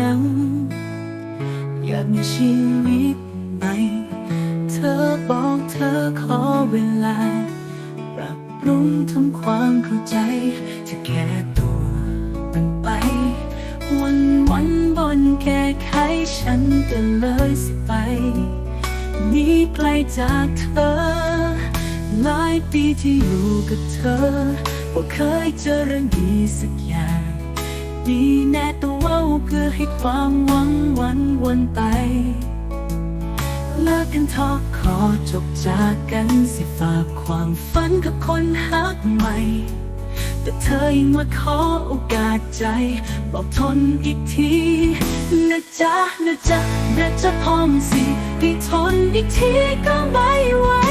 ยัง อยากมีชีวิตใหม่ เธอบอกเธอขอเวลา ปรับปรุงทำความเข้าใจ จะแก้ตัวมันไป วันวันบนแก้ไขฉันก็เลยสิไป นี่ไกลจากเธอ หลายปีที่อยู่กับเธอว่าเคยเจอเรื่องดีสักอย่าง ดีแน่ตัวเว่าเพื่อให้ความหวังวันวนไป เลิกกันทอขอจบจากกันสิฝากความฝันกับคนหักใหม่ แต่เธอยังมาขอโอกาสใจ บอกทนอีกทีนะจ๊ะนะจ๊ะนะจ๊ะพร้อมสิพี่ทนอีกทีก็ไม่ไหว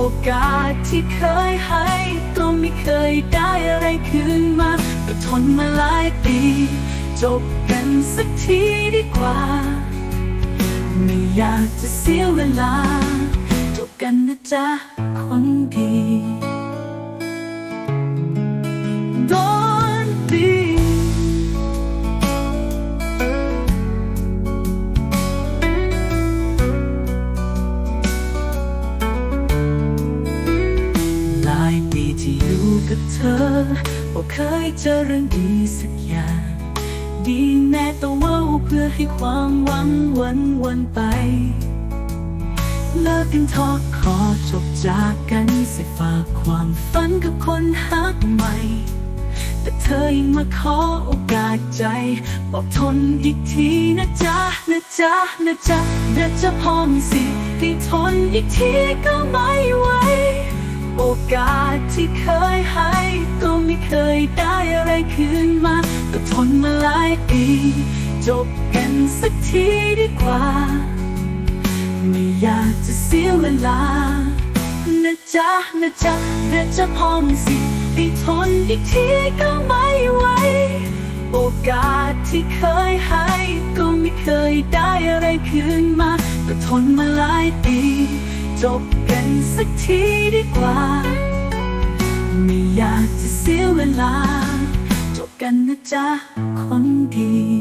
โอกาสที่เคยให้ก็ไม่เคยได้อะไรคืนมาก็ทนมาหลายปี จบกันสักทีดีกว่า ไม่อยากจะเสียเวลา จบกันนะจ๊ะคนดี ที่อยู่กับเธอบอกเคยเจอเรื่องดีสักอย่าง ดีแน่แต่ว่าเพื่อให้ความหวังวันวันไป เลิกกันทอขอจบจากกันสิฝากความฝันกับคนหักใหม่ แต่เธอยังมาขอโอกาสใจ บอกทนอีกทีนะจ๊ะนะจ๊ะนะจ๊ะนะจ๊ะพอมีสิให้ทนอีกทีก็ไม่ไหว โอกาสที่เคยให้ก็ไม่เคยได้อะไรคืนมาก็ทนมาหลายปี จบกันสักทีดีกว่า ไม่อยากจะเสียเวลานะจ๊ะนะจ๊ะนะจ๊ะพอมสิทธิ์ให้ทนอีกทีก็ไม่ไหวโอกาสที่เคยให้ก็ไม่เคยได้อะไรคืนมาก็ทนมาหลายปี จบกันสักทีดีกว่า ไม่อยากจะเสียเวลา จบกันนะจ๊ะคนดี